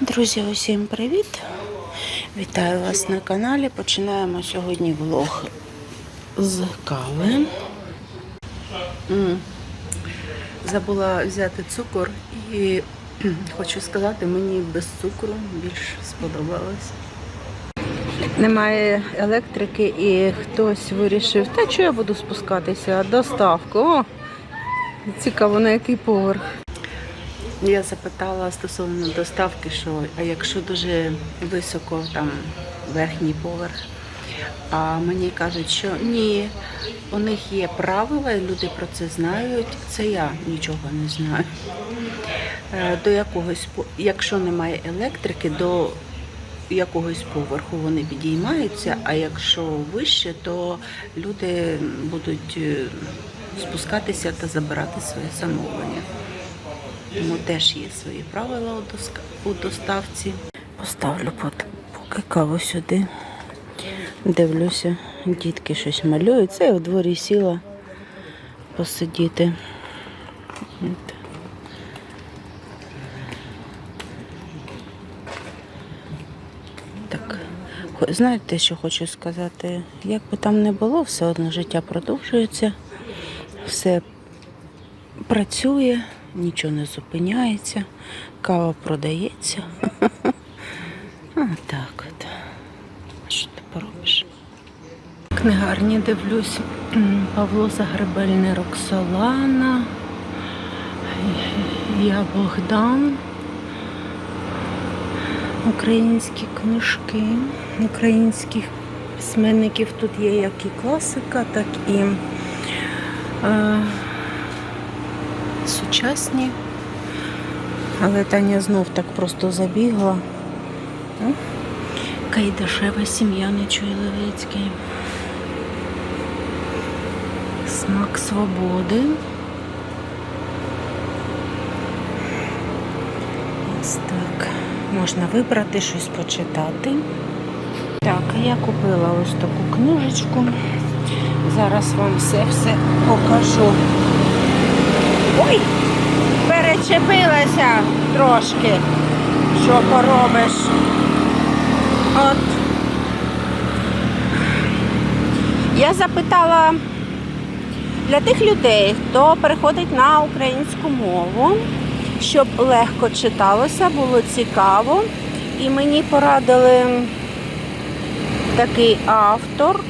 Друзі, усім привіт! Вітаю вас на каналі. Починаємо сьогодні влог з кави. Забула взяти цукор і хочу сказати, мені без цукру більш сподобалось. Немає електрики і хтось вирішив, та що я буду спускатися? Доставку. О, цікаво, на який поверх. Я запитала стосовно доставки, що а якщо дуже високо там верхній поверх, а мені кажуть, що ні, у них є правила, і люди про це знають. Це я нічого не знаю. Е, До якогось якщо немає електрики, до якогось поверху вони підіймаються, а якщо вище, то люди будуть е, спускатися та забирати своє замовлення. Тому теж є свої правила у, доставці. Поставлю поки каву сюди. Дивлюся, дітки щось малюють. Це я у дворі сіла посидіти. Знаєте, що хочу сказати? Як би там не було, все одно життя продовжується, все працює, нічого не зупиняється, кава продається. Так от. Що ти поробиш? Книгарні дивлюсь. Павло Загребельний Роксолана. Я Богдан. Українські книжки, українських письменників тут є як і класика, так і е, сучасні. Але Таня знов так просто забігла. Й дешева сім'я Нечуй Левицький. Смак свободи. Ось так. Можна вибрати щось почитати. Так, я купила ось таку книжечку. Зараз вам все-все покажу. Ой! Перечепилася трошки. Що поробиш? От. Я запитала для тих людей, хто переходить на українську мову, щоб легко читалося, було цікаво. І мені порадили такий автор,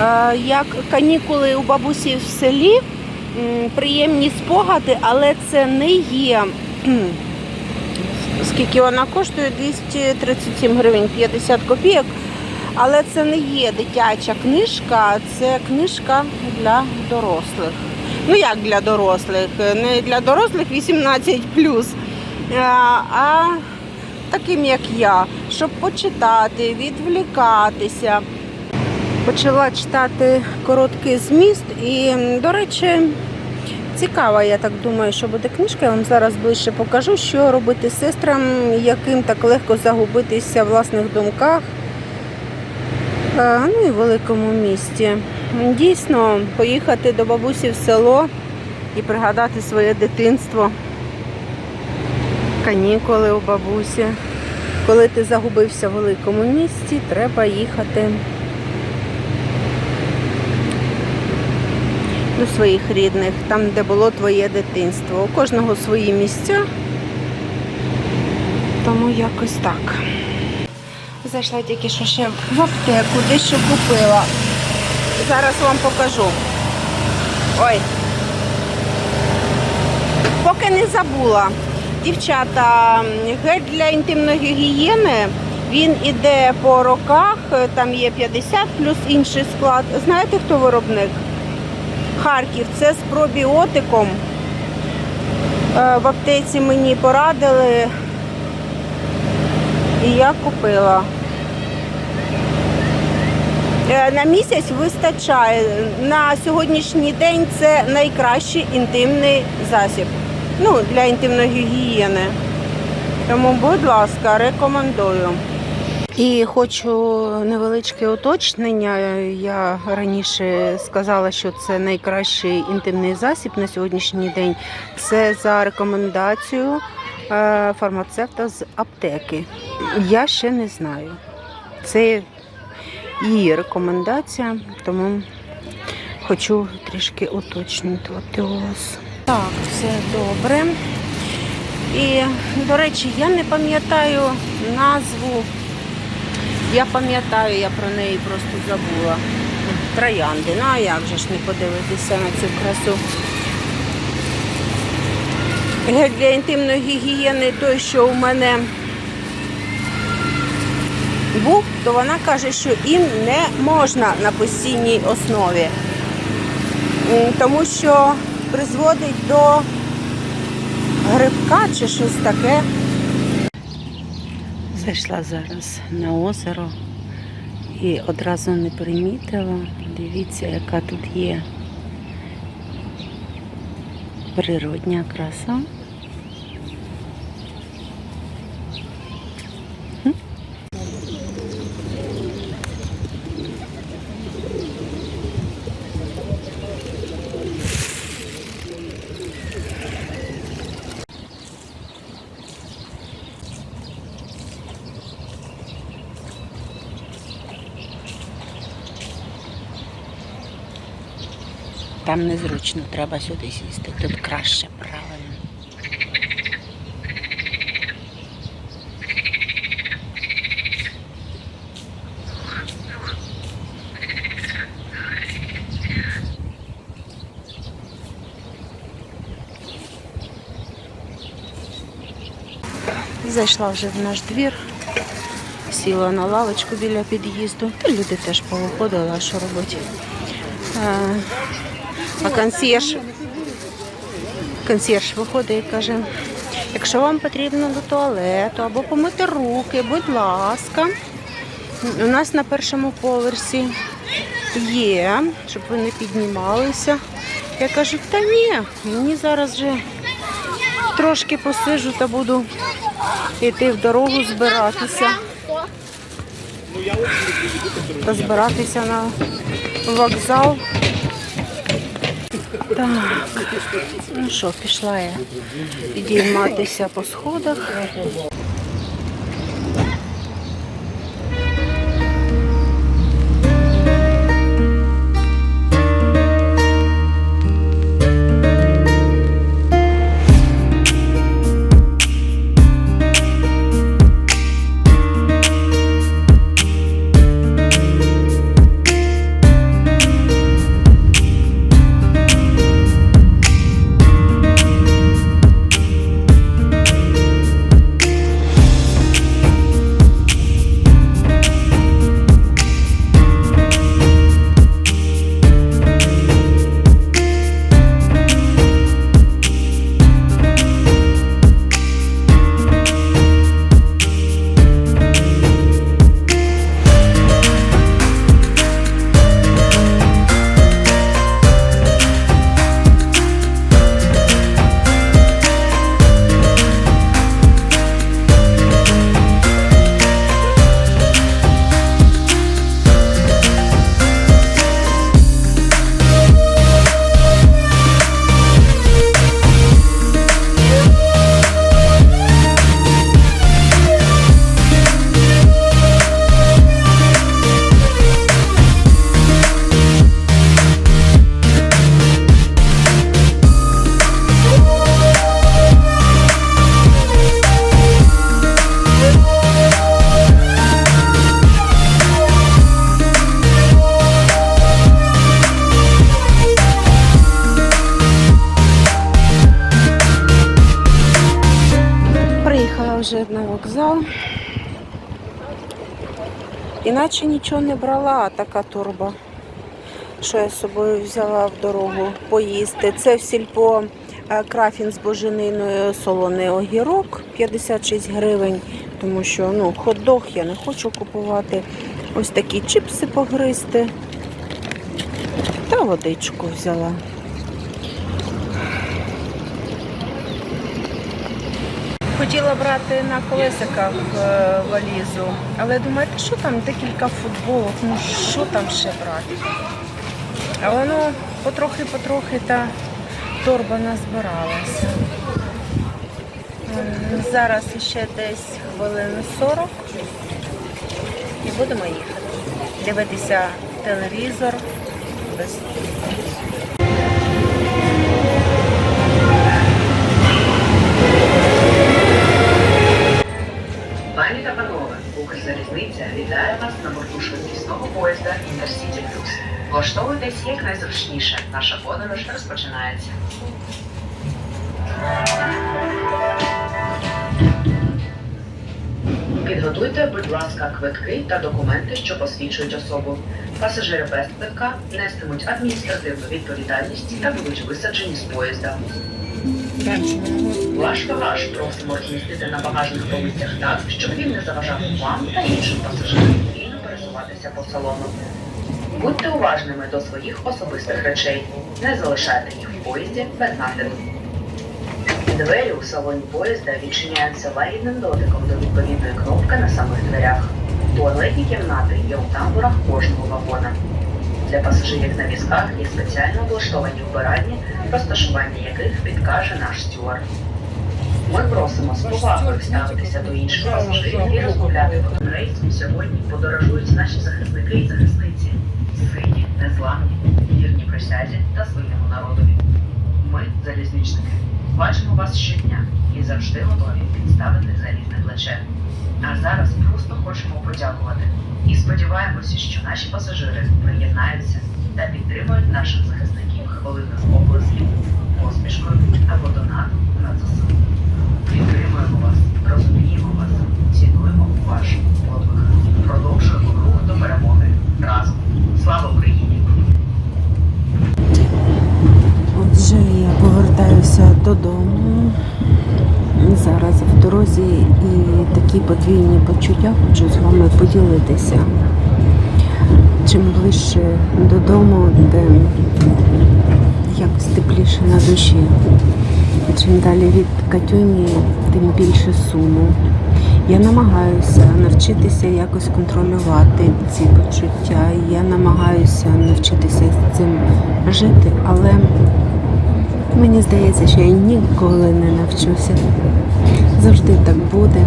е, як канікули у бабусі в селі. Приємні спогади, але це не є. Скільки вона коштує? 237 гривень 50 копійок. Але це не є дитяча книжка, це книжка для дорослих. Ну як для дорослих? Не для дорослих 18 а таким як я, щоб почитати, відвлікатися. Почала читати короткий зміст і, до речі, цікава, я так думаю, що буде книжка. Я вам зараз ближче покажу, що робити сестрам, яким так легко загубитися в власних думках. Е, Ну і в великому місті. Дійсно, поїхати до бабусі в село і пригадати своє дитинство, канікули у бабусі. Коли ти загубився в великому місті, треба їхати до своїх рідних, там, де було твоє дитинство. У кожного свої місця. Тому якось так. Зайшла тільки що ще в аптеку, дещо купила. Зараз вам покажу. Ой. Поки не забула. Дівчата, гель для інтимної гігієни, він іде по роках, там є 50 плюс інший склад. Знаєте, хто виробник? Харків. Це з пробіотиком. Е, В аптеці мені порадили. І я купила. Е, На місяць вистачає. На сьогоднішній день це найкращий інтимний засіб. Ну, для інтимної гігієни. Тому, будь ласка, рекомендую. І хочу невеличке уточнення. Я раніше сказала, що це найкращий інтимний засіб на сьогоднішній день. Це за рекомендацією е, фармацевта з аптеки. Я ще не знаю. Це її рекомендація, тому хочу трішки уточнювати у вас. Так, все добре. І, до речі, я не пам'ятаю назву. Я пам'ятаю, я про неї просто забула. Троянди. Ну а як же ж не подивитися на цю красу? Гель для інтимної гігієни той, що у мене був, то вона каже, що їм не можна на постійній основі, тому що призводить до грибка чи щось таке. Зайшла зараз на озеро і одразу не примітила. Дивіться, яка тут є природня краса. Там незручно, треба сюди сісти. Тут краще, правильно. Зайшла вже в наш двір, сіла на лавочку біля під'їзду. Та люди теж повиходили, що робити. А консьєрж, консьєрж виходить і каже, якщо вам потрібно до туалету або помити руки, будь ласка, у нас на першому поверсі є, щоб ви не піднімалися. Я кажу, та ні, мені зараз вже трошки посижу та буду йти в дорогу збиратися. Та збиратися на вокзал. Так, ну що, пішла я підійматися по сходах. Вокзал. Іначе нічого не брала, така турба. Що я з собою взяла в дорогу поїсти. Це в сільпо е, крафін з божениною солоний огірок 56 гривень, тому що ну, хот-дог я не хочу купувати. Ось такі чипси погризти. Та водичку взяла. Хотіла брати на колесиках е, валізу, але думаю, що там декілька футболок, ну що там ще брати? Але ну, потрохи-потрохи та торба назбиралася. Зараз ще десь хвилин 40 і будемо їхати. Дивитися телевізор. Без... Укрзалізниця вітає вас на борту швидкісного поїзда Інтерсіті Плюс. Влаштовуйтесь якнайзручніше. Наша подорож розпочинається. Підготуйте, будь ласка, квитки та документи, що посвідчують особу. Пасажири без квитка нестимуть адміністративну відповідальність та будуть висаджені з поїзда. Ваш багаж просимо розмістити на багажних полицях так, щоб він не заважав вам та іншим пасажирам вільно пересуватися по салону. Будьте уважними до своїх особистих речей. Не залишайте їх в поїзді без нагляду. Двері у салоні поїзда відчиняються лагідним дотиком до відповідної кнопки на самих дверях. Туалетні кімнати є у тамбурах кожного вагона. Для пасажирів на візках є спеціально облаштовані вбиральні, розташування яких підкаже наш стюард. Ми просимо з повагою ставитися до інших пасажирів і розмовляти про рейсом. Сьогодні подорожують наші захисники і захисниці, сині, незламні, вірні присязі та своєму народові. Ми, залізничники, бачимо вас щодня і завжди готові підставити залізне плече. А зараз просто хочемо подякувати і сподіваємося, що наші пасажири приєднаються та підтримують наших захисників хвилиною оплесків, посмішкою або донатом на ЗСУ. Підтримуємо вас, розуміємо вас, цінуємо ваш подвиг. Продовжуємо рух до перемоги разом. Слава Україні! Отже, я повертаюся додому. Зараз в дорозі і такі подвійні почуття хочу з вами поділитися. Чим ближче додому, тим якось тепліше на душі. Чим далі від Катюні, тим більше суму. Я намагаюся навчитися якось контролювати ці почуття. Я намагаюся навчитися з цим жити, але мені здається, що я ніколи не навчуся. Завжди так буде.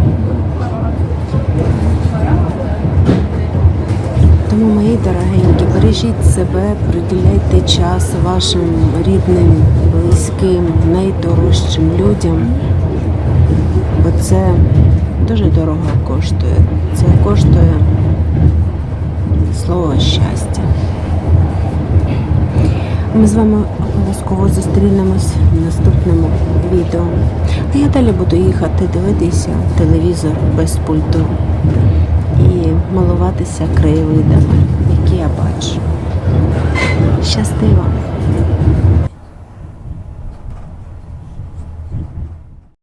Тому, мої дорогенькі, бережіть себе, приділяйте час вашим рідним, близьким, найдорожчим людям, бо це дуже дорого коштує. Це коштує слово щастя. Ми з вами обов'язково зустрінемось в наступному відео. А я далі буду їхати дивитися телевізор без пульту і малуватися краєвидами, які я бачу. Щасти!